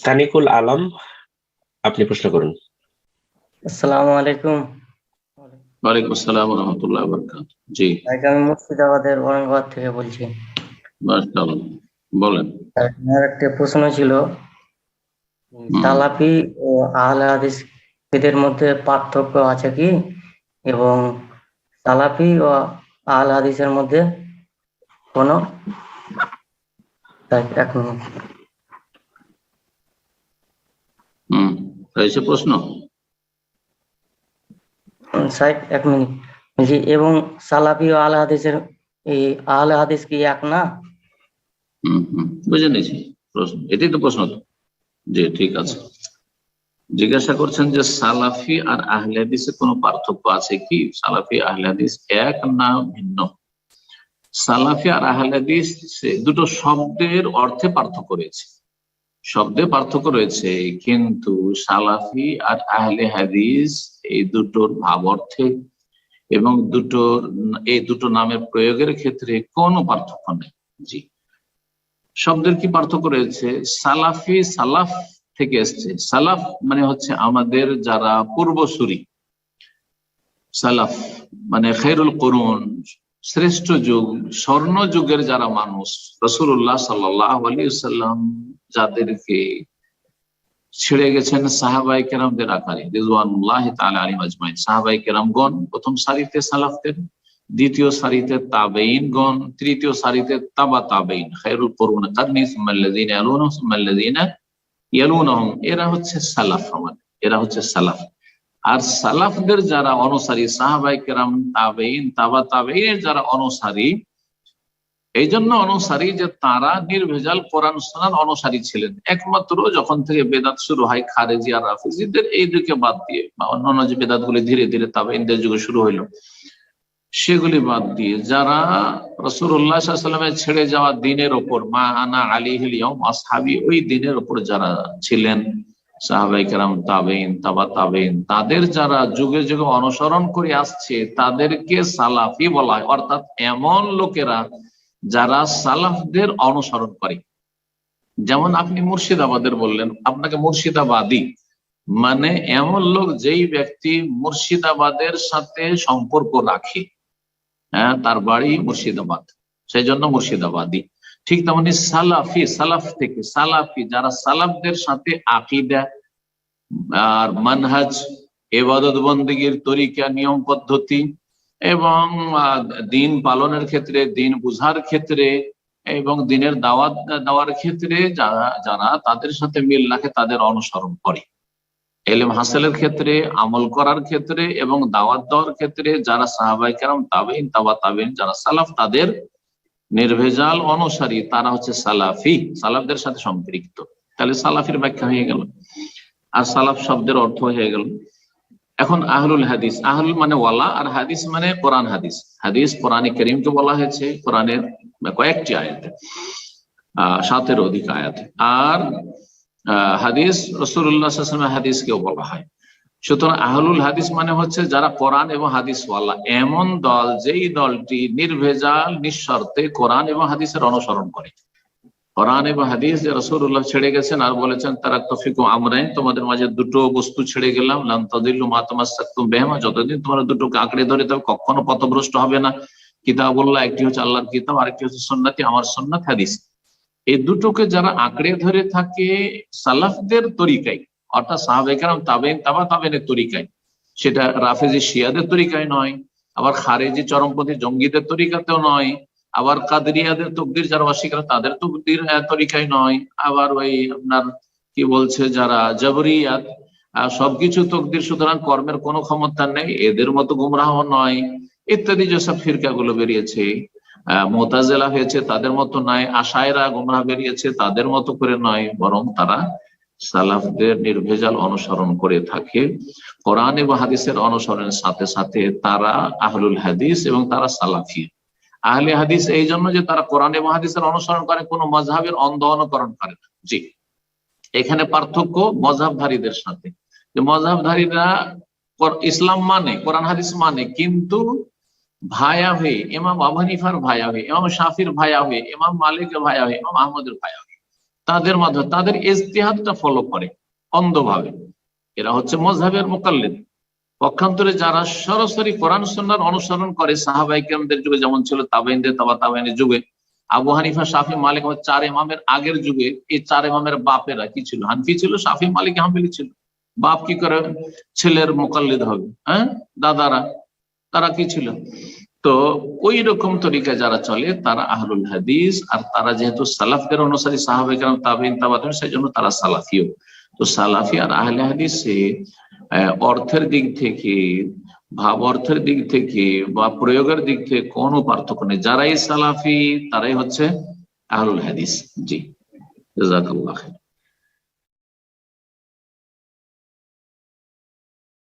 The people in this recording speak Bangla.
সানিকুল আলম আপনি প্রশ্ন করুন। আসসালামু আলাইকুম। ওয়ালাইকুম আসসালাম রহমতুল্লাহ বরকাত জি। আমি মুর্শিদাবাদের ঔরঙ্গাবাদ থেকে বলছি। মাশাআল্লাহ। বলেন। আমার একটা প্রশ্ন ছিল তালাপি ও আহলে হাদিস এদের মধ্যে পার্থক্য আছে কি? এবং সালাফি ও আহলে হাদিসের মধ্যে কোনো? এক মিনিট হুম হয়েছে প্রশ্ন? সাহেব এক মিনিট। জি এবং সালাফি ও আহলে হাদিসের এই আহলে হাদিস কি এক না? হুম হুম বুঝে নিয়েছি। প্রশ্ন এটাই তো প্রশ্ন তো। জি ঠিক আছে। জিজ্ঞাসা করছেন যে সালাফি আর আহলে হাদিসে কোনো পার্থক্য আছে কি? সালাফি আহলে হাদিস এক না ভিন্ন? সালাফি আর আহলে হাদিস সে- দুটো শব্দের অর্থে পার্থক্য রয়েছে। শব্দে পার্থক্য রয়েছে। কিন্তু সালাফি আর আহলে হাদিস এই দুটোর ভাব অর্থে এবং দুটোর, এই দুটো নামের প্রয়োগের ক্ষেত্রে কোনো পার্থক্য নেই। জি। শব্দের কি পার্থক্য রয়েছে? সালাফি সালাফ থেকে এসছে। সালাফ মানে হচ্ছে আমাদের যারা পূর্বসূরি। সালাফ মানে খেরুল করুন শ্রেষ্ঠ যুগ, স্বর্ণ যুগের যারা মানুষ রসুল্লাহ সাল্লাম যাদেরকে ছেড়ে গেছেন সাহাবাই কেরামদের আকারে তাআলা আলী সাহাবাই কেরামগণ প্রথম সারিতে সালাফদের, দ্বিতীয় সারিতে তাবেইনগণ তৃতীয় সারিতে তাবা তাবেইন খায়রুল করুন এরা হচ্ছে সালাফ আমাদের, এরা হচ্ছে সালাফ। আর সালাফদের যারা অনুসারী সাহাবাই কেরাম তাবেইন তাবা তাবেইনের যারা অনুসারী এই জন্য অনুসারী যে তারা নির্ভেজাল কোরআন সোনার অনুসারী ছিলেন। একমাত্র যখন থেকে বেদাত শুরু হয়, খারেজি আর রাফিজিদের এই দিকে বাদ দিয়ে, বা অন্যান্য যে বেদাত গুলি ধীরে ধীরে তাবেইনদের যুগে শুরু হইল, সেগুলি বাদ দিয়ে যারা রসুল্লাহ সাল্লামের ছেড়ে যাওয়া দিনের ওপর, মা আনা আলী হিলিয়ম আসহাবি ওই দিনের ওপর যারা ছিলেন তাদের যারা যুগে যুগে অনুসরণ করে আসছে, তাদেরকে সালাফি বলা হয়। অর্থাৎ এমন লোকেরা যারা সালাফদের অনুসরণ করে। যেমন আপনি মুর্শিদাবাদের বললেন, আপনাকে মুর্শিদাবাদী মানে এমন লোক যেই ব্যক্তি মুর্শিদাবাদের সাথে সম্পর্ক রাখে। হ্যাঁ তার বাড়ি মুর্শিদাবাদ, সেই জন্য মুর্শিদাবাদী। ঠিক তেমনি সালাফি, সালাফ থেকে সালাফি, যারা সালাফদের সাথে আকিদা আর মানহাজ, এবাদত বন্দীগীর তরিকা, নিয়ম পদ্ধতি এবং দিন পালনের ক্ষেত্রে, দিন বুঝার ক্ষেত্রে এবং দিনের দাওয়াত দেওয়ার ক্ষেত্রে যারা যারা তাদের সাথে মিল রাখে, তাদের অনুসরণ করে। এলেম হাসেলের ক্ষেত্রে, আমল করার ক্ষেত্রে এবং দাওয়াত দেওয়ার ক্ষেত্রে যারা সাহাবাই কেরাম তাবেইন তাবা তাবেইন যারা সালাফ, তাদের নির্ভেজাল অনুসারী, তারা হচ্ছে সালাফি। সালাফদের সাথে সম্পৃক্ত। তাহলে সালাফির ব্যাখ্যা হয়ে গেল। আর সালাফ শব্দের অর্থ হয়ে গেল। এখন আহলুল হাদিস। আহলুল মানে ওয়ালা, আর হাদিস মানে কোরআন হাদিস। হাদিস কোরআনে করিমকে বলা হয়েছে, কোরআনের কয়েকটি আয়াতে, আহ, সাতের অধিক আয়াতে। আর হাদিস রসুল্লাহ হাদিসকেও বলা হয়। সুতরাং আহলুল হাদিস মানে হচ্ছে যারা কোরআন এবং হাদিস ওয়ালা এমন দল যেই দলটি নির্ভেজাল, নিঃশর্তে কোরআন এবং হাদিসের অনুসরণ করে। কোরআন এবং হাদিস যে রসুল্লাহ ছেড়ে গেছেন আর বলেছেন, তারা তফিক আমরাইন, তোমাদের মাঝে দুটো বস্তু ছেড়ে গেলাম। লাম তাদিল্লু মা তামাসসাকতুম বেহমা যতদিন তোমরা দুটোকে আঁকড়ে ধরে তবে কখনো পথভ্রষ্ট হবে না। কিতাবুল্লাহ, একটি হচ্ছে আল্লাহর কিতাব, আরেকটি হচ্ছে সন্ন্যাতি আমার সন্ন্যাত হাদিস। এই দুটোকে যারা আঁকড়ে ধরে থাকে সালাফদের তরিকায় অর্থাৎ সাহাবেকার তাবেন তাবা তাবেনের তরিকায়। সেটা রাফেজি শিয়াদের তরিকায় নয়, আবার খারেজি চরমপন্থী জঙ্গিদের তরিকাতেও নয়, আবার কাদরিয়াদের তকদির যারা অস্বীকার তাদের তকদির তরিকায় নয়, আবার ওই আপনার কি বলছে যারা জবরিয়াত সবকিছু তকদির, সুতরাং কর্মের কোনো ক্ষমতা নেই, এদের মতো গুমরাহ নয়, ইত্যাদি যেসব ফিরকাগুলো বেরিয়েছে মোতাজেলা হয়েছে তাদের মতো নয়, আশায়রা গুমরাহ বেরিয়েছে তাদের মতো করে নয়, বরং তারা সালাফদের নির্ভেজাল অনুসরণ করে থাকে। কোরআন এবং হাদিসের অনুসরণের সাথে সাথে তারা আহলুল হাদিস এবং তারা সালাফি। আহলে হাদিস এই জন্য যে তারা কোরআন এবং হাদিসের অনুসরণ করে, কোনো মজাহের অন্ধ অনুকরণ করে না। জি। এখানে পার্থক্য মজাবধারীদের সাথে। যে মজাবধারীরা ইসলাম মানে কোরআন, হাদিস মানে কিন্তু ভায়া হয়ে, ইমাম আবু হানিফার ভায়া হয়ে, ইমাম শাফির ভায়া হয়ে, ইমাম মালিকের ভায়া হয়ে, ইমাম আহমদের ভায়া হয়ে। তাদের মাধ্যমে, তাদের ইজতিহাদটা ফলো করে অন্ধভাবে। এরা হচ্ছে মজহাবের মোকাল্লিদ। পক্ষান্তরে যারা সরাসরি কোরআন সন্ন্যার অনুসরণ করে সাহাবাই কেরামদের যুগে যেমন ছিল তাবাইনদের তাবা তাবাইনের যুগে, আবু হানিফা, শাফি, মালিক চার ইমামের আগের যুগে এই চার ইমামের বাপেরা কি ছিল? হানফি ছিল, শাফি, মালিক, হাম্বলি ছিল। বাপ কি করে? ছেলের মোকাল্লিদ হবে। হ্যাঁ? দাদারা, তারা কি ছিল? তো ওই রকম তরিকা যারা চলে, তারা আহলুল হাদিস, আর তারা যেহেতু সালাফদের অনুসারী সাহাবে সেই জন্য তারা সালাফিও। তো সালাফি আর আহলে হাদিসে অর্থের দিক থেকে ভাব অর্থের দিক থেকে বা প্রয়োগের দিক থেকে কোনো পার্থক্য নেই। যারাই সালাফি, তারাই হচ্ছে আহলুল হাদিস। জি। জাজাকাল্লাহ।